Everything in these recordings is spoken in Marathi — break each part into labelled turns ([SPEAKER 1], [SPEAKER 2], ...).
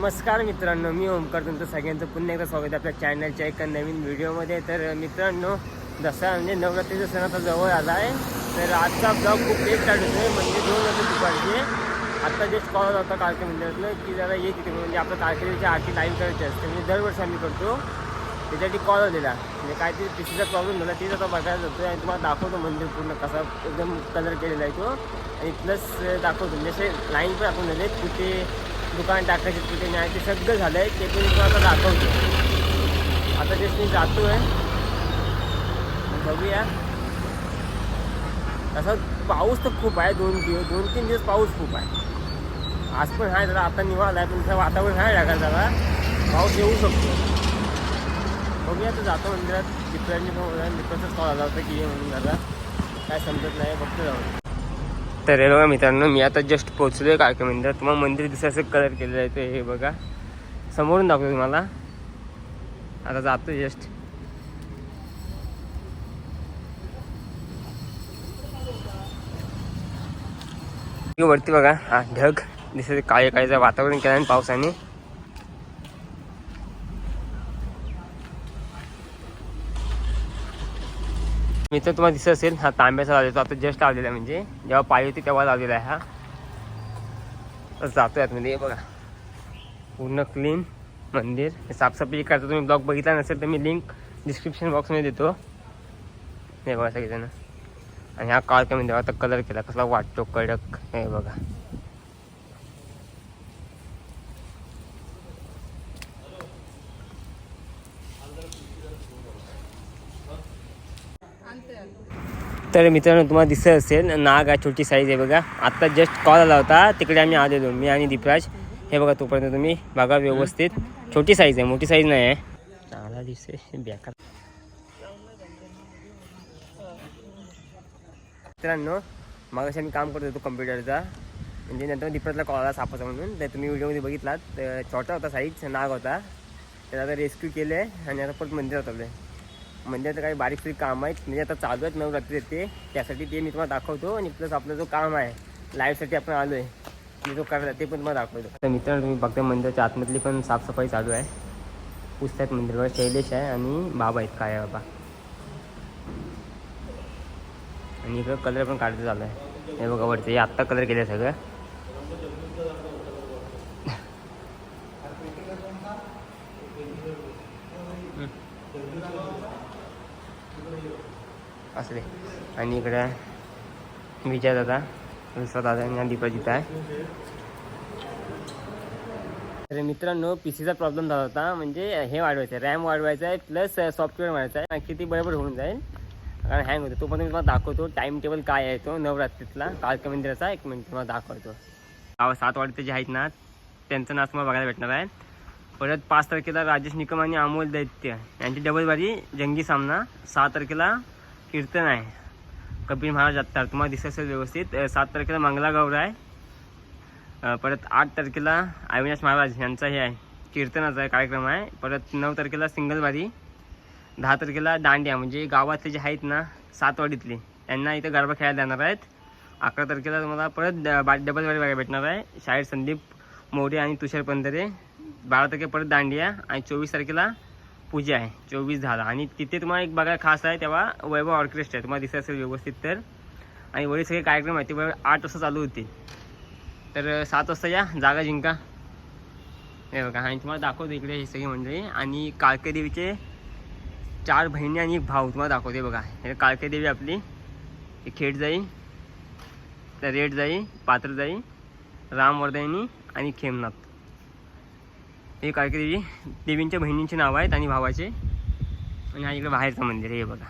[SPEAKER 1] नमस्कार मित्रांनो मी ओमकार तुमचं सगळ्यांचं पुन्हा एकदा स्वागत आहे आपल्या चॅनलच्या एका नवीन व्हिडिओमध्ये तर मित्रांनो दसरा म्हणजे नवरात्रीचा सण आता जवळ आला आहे. तर आजचा ब्लॉग खूप लेट चालू आहे म्हणजे दोन वाजता दुपारचे. आत्ता जस्ट कॉल होता कारखे मंदिरातलं की जरा ये तिथे म्हणजे आपल्या कारखेडीची आरती लाईव्ह करायची असते म्हणजे दरवर्षी आम्ही करतो. त्याच्यासाठी कॉल आलेला. म्हणजे काहीतरी पिशीचा प्रॉब्लेम झाला तेच आता बघायला जातो आणि तुम्हाला दाखवतो मंदिर पूर्ण कसा एकदम कलर केलेला आहे तो. आणि प्लस दाखवतो म्हणजे असे लाईन पण दाखवून झाले कुठे दुकान टाकायचे कुठे नाही. ते सगळं झालं आहे ते पण तुम्हाला दाखवतो. आता तेच मी जातो आहे बघूया. तसं पाऊस तर खूप आहे. दोन दिवस दोन तीन दिवस पाऊस खूप आहे. आज पण आहे. जरा आता निवाला आहे. तुमचं वातावरण आहे लागा जरा पाऊस येऊ शकतो. बघूया तर जातो मंदिरात. मित्रांनी पण मित्राचाच कॉल आला होता की ये म्हणून दादा काय समजत नाही. बघतो जाऊ तर हे बघा मित्रांनो. मी आता जस्ट पोहोचलो आहे काळके मंदिरात तुम्हाला मंदिर दिसायचं कलर केलेलं आहे ते हे बघा. समोरून दाखवतो तुम्हाला. आता जातो जस्ट वरती बघा. हा ढग. दिसत काळे काळेचं वातावरण केलं आहे पावसाने. मित्र तुम्हाला दिसत असेल, हा तांब्याचा लावलेला तो आता जस्ट लावलेला है म्हणजे. जेव्हा पाई होती तेव्हा लावलेला आहे हा. जातोय आतमध्ये, बघा. पूर्ण क्लीन मंदिर. साफसफाई करता तुम्ही ब्लॉग बघितला नसेल तो मैं लिंक डिस्क्रिप्शन बॉक्समध्ये देतो. हे बघा सगळेजण. आणि हा काळ मंदिर आता कलर केला, कसला वाटतो, कडक. हे बघा. तर मित्रांनो तुम्हाला दिसत असेल नाग आहे छोटी साईज आहे बघा. आत्ता जस्ट कॉल आला होता. तिकडे आम्ही आलेलो मी आणि दीपराज. हे बघा तोपर्यंत तुम्ही बघा व्यवस्थित. छोटी साईज आहे मोठी साईज नाही आहे. चांगला दिसते मित्रांनो मग आम्ही काम करत होतो कम्प्युटरचा म्हणजे नंतर दीपराजला कॉल आला सापाचा म्हणून. तर तुम्ही व्हिडिओमध्ये बघितलात. तर छोटा होता साईज नाग होता. त्याला आता रेस्क्यू केलं आहे आणि आता परत मंदिरात आलो म्हणजे आता काही बारीक बारीक काम आहेत. म्हणजे आता चालू आहेत नवरात्री येते त्यासाठी ते मी तुम्हाला दाखवतो आणि प्लस आपला जो काम आहे लाईव्हसाठी आपण आलो आहे मी जो करायला ते पण तुम्हाला दाखवतो. तर मित्रांनो तुम्ही बघता मंदिराच्या आतमधली पण साफसफाई चालू आहे. पुस्तक मंदिरवर शैलेश आहे आणि बाबा आहेत काय बाबा. आणि इकडं कलर पण काढायचं चालू आहे. हे बघा वरचं हे आत्ता कलर केलं सगळं. असले आणि इकडं विजय दादा दुसरा दादा आणि दीपाजित आहे. तर मित्रांनो पी सीचा प्रॉब्लेम झाला होता. म्हणजे हे वाढवायचं आहे. रॅम वाढवायचा आहे प्लस सॉफ्टवेअर वाढवायचा आहे. किती बरोबर होऊन जाईल? कारण हँग होतो. तो पण मी तुम्हाला दाखवतो. टाईम टेबल काय आहे तो नवरात्रीतला. कालका मंदिराचा एक मिनिट तुम्हाला दाखवतो. गाव सात वाटते जे आहेत ना त्यांचं नाच तुम्हाला बघायला भेटणार आहे. परत पाच तारखेला राजेश निकम आणि अमोल दैत्य यांची डबल बारी जंगी सामना. सहा तारखेला कीर्तन आहे. कपिल महाराज अत्तार तुम्हाला दिसत असेल व्यवस्थित. सात तारखेला मंगला गौर आहे परत आठ तारखेला अविनाश महाराज यांचा हे आहे. कीर्तनाचा कार्यक्रम आहे. परत नऊ तारखेला सिंगलवारी दहा तारखेला दांड्या म्हणजे गावातले जे आहेत ना सातवाडीतले त्यांना इथं गरबा खेळायला जाणार आहेत. अकरा तारखेला तुम्हाला परत ड- बा डबल बघायला भेटणार आहे. शाळेत संदीप मोरे आणि तुषार पंधरे. बारा तारखेला परत दांडिया आणि चोवीस तारखेला पूजा आहे चोवीस झाला. आणि तिथे तुम्हाला एक बघा खास आहे तेव्हा वैभव ऑर्केस्ट्रा आहे. तुम्हाला दिसत असेल व्यवस्थित तर. आणि वरील सगळे कार्यक्रम आहेत ते आठ वाजता चालू होते तर सात वाजता या जागा जिंका. हे बघा आणि तुम्हाला दाखवतो इकडे हे सगळी मंडळी. आणि काळके देवीचे चार बहिणी आणि एक भाऊ तुम्हाला दाखवते बघा. हे काळके देवी आपली खेड जाई रेड जाई पात्र जाई रामवर्धनी आणि खेमनाथ. हे काळके देवींच्या बहिणींचे नाव आहेत आणि भावाचे. आणि हा इकडे बाहेरचं मंदिर आहे हे बघा.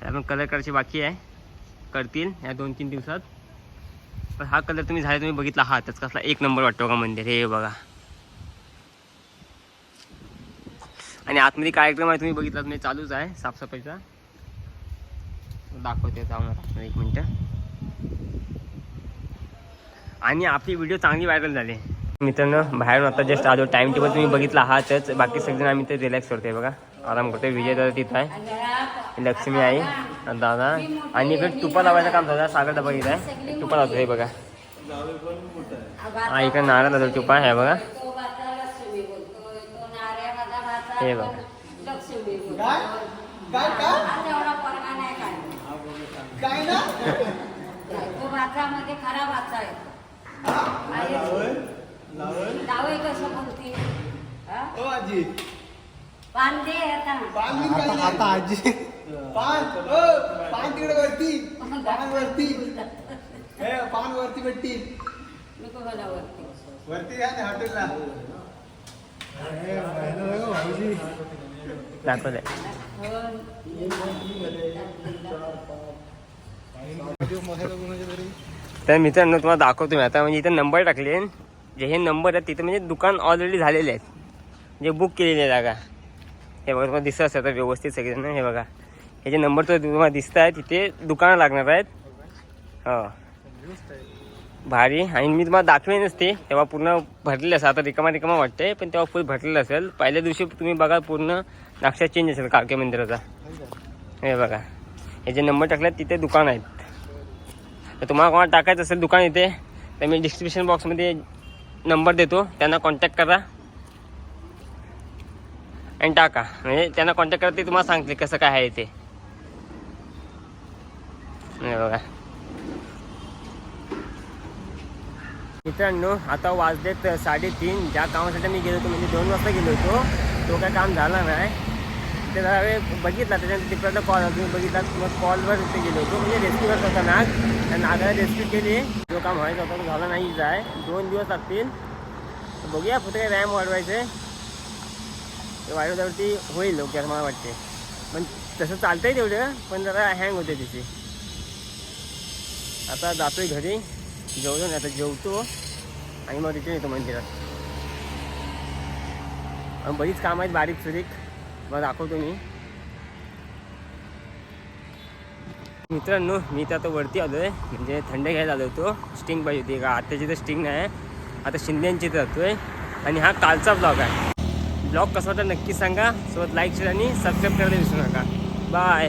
[SPEAKER 1] त्याला पण कलर करायचे बाकी आहे. करतील या दोन तीन दिवसात. पण हा कलर तुम्ही झाला तुम्ही बघितला हा त्याच कसला एक नंबर वाटतो का मंदिर हे बघा. आणि आतमध्ये कार्यक्रम आहे तुम्ही बघितला तुम्ही चालूच आहे साफसफाईचा. दाखवते जाऊन आता एक मिनटं. आणि आपली व्हिडिओ चांगली व्हायरल झाली. मित्रांनो बाहेरून आता जस्ट आलो टाइम टेबल तुम्ही बघितला आहातच बाकी सगळेजण आम्ही ते रिलॅक्स करतोय बघा. आराम करतोय. विजय दादा तिथं आहे. लक्ष्मी आई दादा. आणि इकडे तुपा लावायचं काम झालं सागर डबा इथं आहे. तुपा लावतो हे बघा. हा इकडे नारळ दादा तुपा आहे बघा. हे बघ.
[SPEAKER 2] लक्ष कसं बोलते? हा?
[SPEAKER 3] आजी.
[SPEAKER 2] पान दे आता.
[SPEAKER 3] पान.
[SPEAKER 4] आजी.
[SPEAKER 3] पान ओ पान तिकडे वरती पान वरती हे पान वरती भेटती
[SPEAKER 2] नको मला वरती
[SPEAKER 3] वरती या ना हॉटेलला.
[SPEAKER 4] भाऊजी.
[SPEAKER 1] दाखवलंय तर मित्रांनो तुम्हाला दाखवतो मी आता. म्हणजे इथे नंबर टाकले जे हे नंबर आहेत तिथे म्हणजे दुकान ऑलरेडी झालेले आहेत. जे बुक केलेली आहे जागा हे बघा तुम्हाला दिसत असतं व्यवस्थित सगळेजण. हे बघा. हे जे नंबर तर तुम्हाला दिसत आहे तिथे दुकानं लागणार आहेत. हो. भारी. आणि मी तुम्हाला दाखवेनच ते तेव्हा पूर्ण भरलेलं असेल आता रिकामा रिकामा वाटतंय पण तेव्हा फुल भरलेलं असेल. पहिल्या दिवशी तुम्ही बघा पूर्ण नक्षा चेंज असेल काळके मंदिराचा. हे बघा. हे जे नंबर टाकले तिथे दुकान आहेत. तर तुम्हाला कोणाला टाकायचं असेल दुकान इथे तर मी डिस्क्रिप्शन बॉक्समध्ये नंबर देतो त्यांना कॉन्टॅक्ट करा. आणि टाका. म्हणजे त्यांना कॉन्टॅक्ट करा ते तुम्हाला सांगते कसं काय आहे ते. बघा. मित्रांनो आता वाजलेत साडेतीन. ज्या कामासाठी मी गेलो होतो म्हणजे दोन वाजता गेलो होतो तो काय काम झाला नाही. ते जरा वेळ बघितला त्याच्यानंतर तिकडचा कॉल अजून बघितला मग कॉलवर ते गेलो होतो. म्हणजे रेस्क्यू करत होता नाग. त्या नागाला रेस्क्यू केली. जो काम व्हायचा होता तो झाला नाही जाय दोन दिवस लागतील. बघूया फक्त काय रॅम वाढवायचं. आहे ते वाढवल्यावरती होईल लवकर असं मला वाटते. पण तसं चालतंय तेवढं पण जरा हँग होते तिची आता जातोय घरी. जेवलो नाही आता जेवतो. आणि मग रिटर्न येतो मंदिरात. बरीच कामं आहेत बारीक सुरीक मग दाखवतो मी. मित्रांनो मी तर आता वरती आलो आहे म्हणजे थंड घ्यायला आलो होतो स्टिंग पाहिजे होती. का आत्ताची तर स्टिंग नाही. आहे आता शिंद्यांची इथं जातो आहे आणि हा कालचा ब्लॉग आहे. ब्लॉग कसा होता नक्की सांगा. सोबत लाईक शेअर आणि सबस्क्राईब करायला विसरू नका. बाय